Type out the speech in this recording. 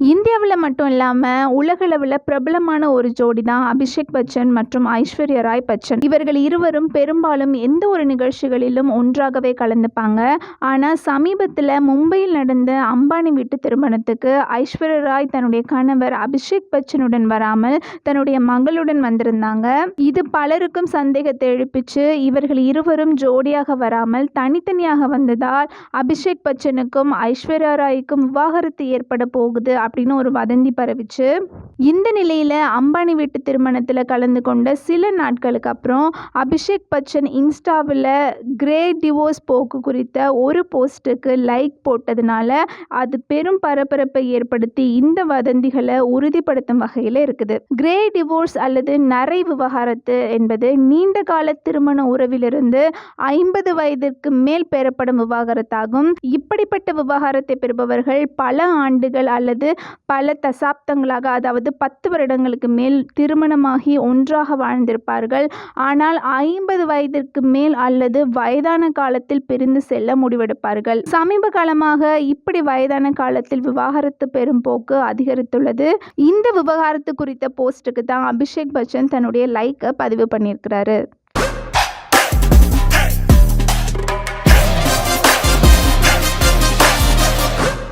இந்தியாவில் மட்டும் இல்லாமல் உலகளவில் பிரபலமான ஒரு ஜோடி தான் அபிஷேக் பச்சன் மற்றும் ஐஸ்வர்யா ராய் பச்சன். இவர்கள் இருவரும் பெரும்பாலும் எந்த ஒரு நிகழ்ச்சிகளிலும் ஒன்றாகவே கலந்துப்பாங்க. ஆனால் சமீபத்தில் மும்பையில் நடந்த அம்பானி வீட்டு திருமணத்துக்கு ஐஸ்வர்யா ராய் தன்னுடைய கணவர் அபிஷேக் பச்சனுடன் வராமல் தன்னுடைய மகளுடன் வந்திருந்தாங்க. இது பலருக்கும் சந்தேகத்தை எழுப்பிச்சு இவர்கள் இருவரும் ஜோடியாக வராமல் தனித்தனியாக வந்ததால் அபிஷேக் பச்சனுக்கும் ஐஸ்வர்யா ராய்க்கும் விவாகரத்து ஏற்பட போகுது அப்படின்னு ஒரு வதந்தி பரவிச்சு இந்த நிலையில் அம்பானி வீட்டு திருமணத்தில் கலந்து கொண்ட சில நாட்களுக்கு அப்புறம் அபிஷேக் பச்சன் இன்ஸ்டாவில் கிரே டிவோர்ஸ் போக்கு குறித்த ஒரு போஸ்ட்டுக்கு லைக் போட்டதுனால அது பெரும் பரபரப்பை ஏற்படுத்தி இந்த வதந்திகளை உறுதிப்படுத்தும் வகையில் இருக்குது. கிரே டிவோர்ஸ் அல்லது நரை விவகாரத்து என்பது நீண்ட கால திருமண உறவிலிருந்து ஐம்பது வயதிற்கு மேல் பெறப்படும் விவாகரத்தாகும். இப்படிப்பட்ட விவகாரத்தை பெறுபவர்கள் பல ஆண்டுகள் அல்லது பல தசாப்தங்களாக அதாவது பத்து வருடங்களுக்கு மேல் திருமணமாகி ஒன்றாக வாழ்ந்திருப்பார்கள். ஆனால் ஐம்பது வயதிற்கு மேல் அல்லது வயதான காலத்தில் பிரிந்து செல்ல முடிவெடுப்பார்கள். சமீப காலமாக இப்படி வயதான காலத்தில் விவாகரத்து பெறும் போக்கு அதிகரித்துள்ளது. இந்த விவகாரத்து குறித்த போஸ்ட்டுக்கு தான் அபிஷேக் பச்சன் தன்னுடைய லைக்கை பதிவு பண்ணியிருக்கிறாரு.